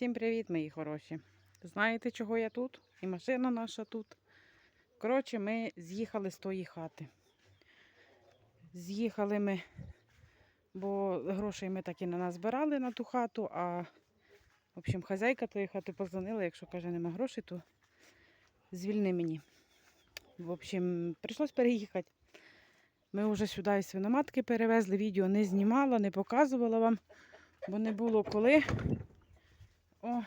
Всім привіт, мої хороші. Знаєте, чого я тут? І машина наша тут. Коротше, ми з'їхали з тої хати. З'їхали ми, бо грошей ми так і не назбирали на ту хату, а в общем, хазяйка тої хати позвонила, якщо каже, нема грошей, то звільни мені. В общем, прийшлось переїхати. Ми вже сюди із свиноматки перевезли, відео не знімала, не показувала вам, бо не було коли. О,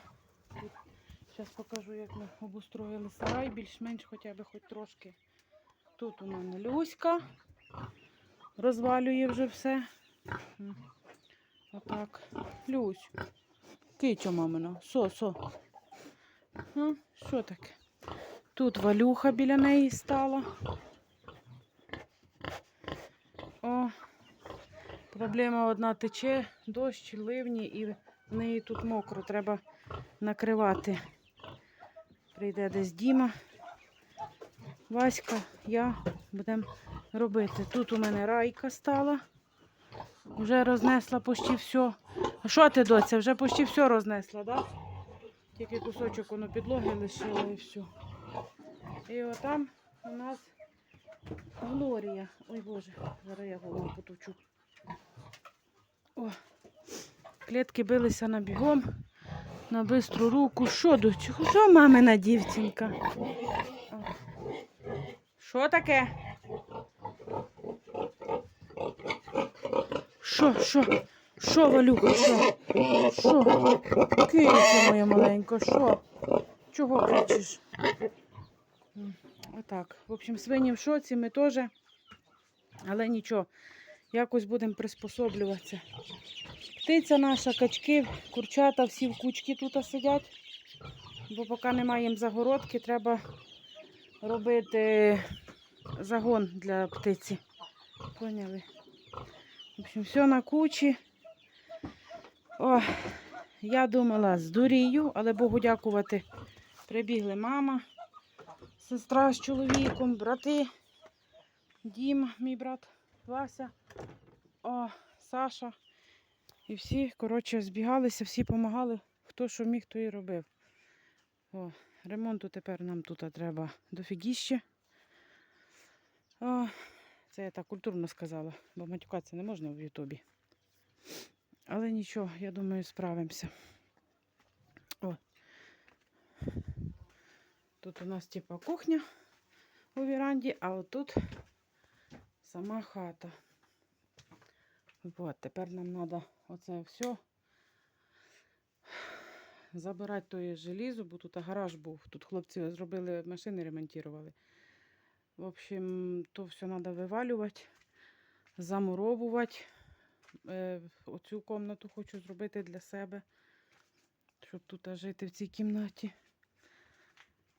зараз покажу, як ми обустроїли сарай, більш-менш хоча б хоч трошки. Тут у мене Люська розвалює вже все. Отак. Люсь. Кичо, мамина. Со, со. Ну, що таке? Тут валюха біля неї стала. О, проблема одна тече, дощ, ливні і в неї тут мокро, треба накривати. Прийде десь Діма, Васька, я будемо робити. Тут у мене райка стала. Вже рознесла почти все. А що ти, доця, вже почти все рознесла, так? Да? Тільки кусочок воно підлоги лишила і все. І отам у нас Глорія. Ой Боже, зараз я голову потовчу. О, клітки билися на бігом, на бистру руку. Що до? Що мамина дівчинка? Що таке? Що, що? Що, Валюха, що? Що? Киця моя маленька, що? Чого кричиш? Отак. В общем, свині в шоці, ми теж. Але нічого, якось будемо приспособлюватися. Птиця наша, качки, курчата, всі в кучки тут сидять. Бо поки немає їм загородки, треба робити загон для птиці. Поняли? В общем, все на кучі. О, я думала, здурію, але Богу дякувати. Прибігли мама, сестра з чоловіком, брати, Дім, мій брат, Вася, о, Саша. І всі, коротше, збігалися, всі допомагали, хто що міг, то і робив. О, ремонту тепер нам тут треба дофігіще. О, це я так культурно сказала, бо матюкатися не можна в Ютубі. Але нічого, я думаю, справимося. О. Тут у нас типа кухня у віранді, а отут сама хата. Вот, тепер нам треба оце все забирати тоє желізо, бо тут гараж був. Тут хлопці зробили машини, ремонтували. В общем, то все треба вивалювати, замуровувати. Е, оцю кімнату хочу зробити для себе, щоб тут жити в цій кімнаті.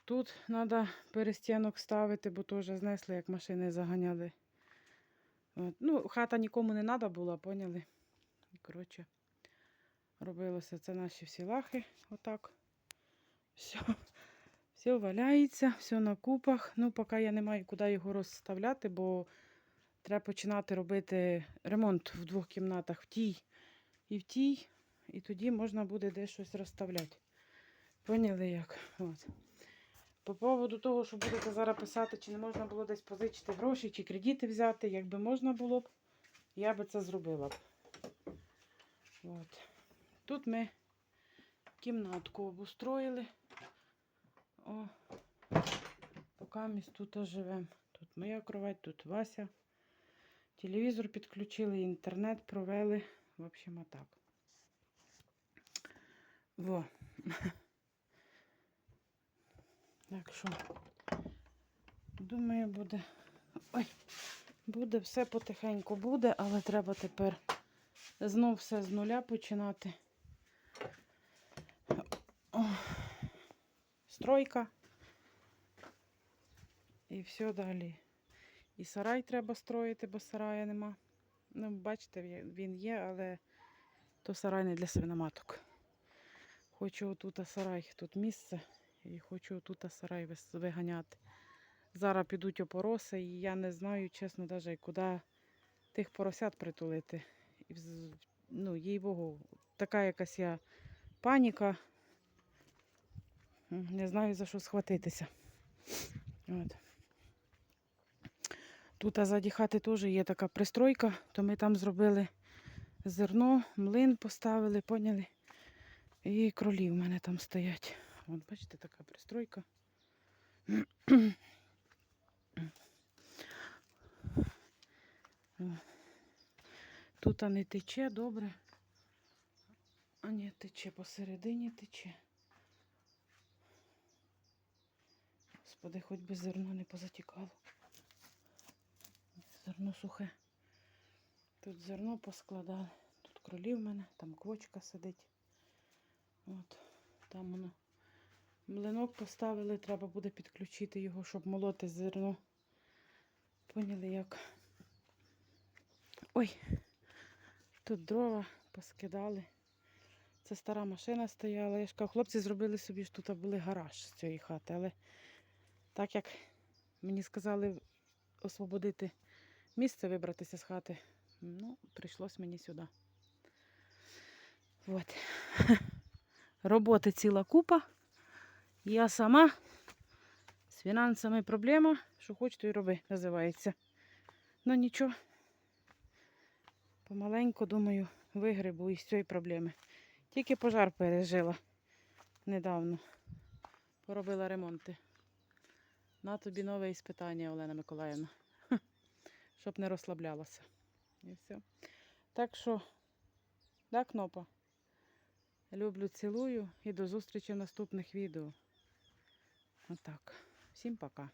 Тут треба перестінок ставити, бо теж знесли, як машини заганяли. От. Ну, хата нікому не треба була, поняли? Коротше, робилося це наші всі лахи. Отак. Все. Все валяється, все на купах. Ну, поки я не маю куди його розставляти, бо треба починати робити ремонт в двох кімнатах, в тій і в тій. І тоді можна буде десь щось розставляти. Поняли як? От. По поводу того, що будете зараз писати, чи не можна було десь позичити гроші, чи кредити взяти, якби можна було б, я би це зробила б. От. Тут ми кімнатку обустроїли. О, поки ми тут живемо. Тут моя кровать, тут Вася. Телевізор підключили, інтернет провели. В общем, отак. Во. Так що, думаю, буде. Ой, буде все потихеньку буде, але треба тепер знов все з нуля починати. О, стройка. І все далі. І сарай треба строїти, бо сарая нема. Ну, бачите, він- є, але то сарай не для свиноматок. Хочу отут сарай, тут місце. І хочу тут сарай виганяти. Зараз підуть опороси, і я не знаю, чесно, навіть куди тих поросят притулити. І, ну, їй Богу, така якась я паніка. Не знаю за що схватитися. От. Тут а заді хати теж є така пристройка, то ми там зробили зерно, млин поставили, поняли? І кролі в мене там стоять. От бачите, така пристройка. Тут а не тече добре. А ні, тече посередині тече. Господи, хоч би зерно не позатікало. Зерно сухе. Тут зерно поскладали. Тут кролі в мене, там квочка сидить. От, там воно. Млинок поставили, треба буде підключити його, щоб молоти зерно. Поняли як? Ой, тут дрова поскидали. Це стара машина стояла. Я ж кажу, хлопці зробили собі ж тут були гараж з цієї хати, але так як мені сказали освободити місце, вибратися з хати, ну, прийшлось мені сюди. От. Роботи ціла купа. Я сама з фінансами проблема. Що хоч, то й роби, називається. Ну нічого. Помаленьку, думаю, вигребу із цієї проблеми. Тільки пожар пережила недавно. Поробила ремонти. На тобі нове іспитання, Олена Миколаївна. Щоб не розслаблялася. І все. Так що, да, кнопа. Люблю, цілую і до зустрічі в наступних відео. Отак. Всім пока.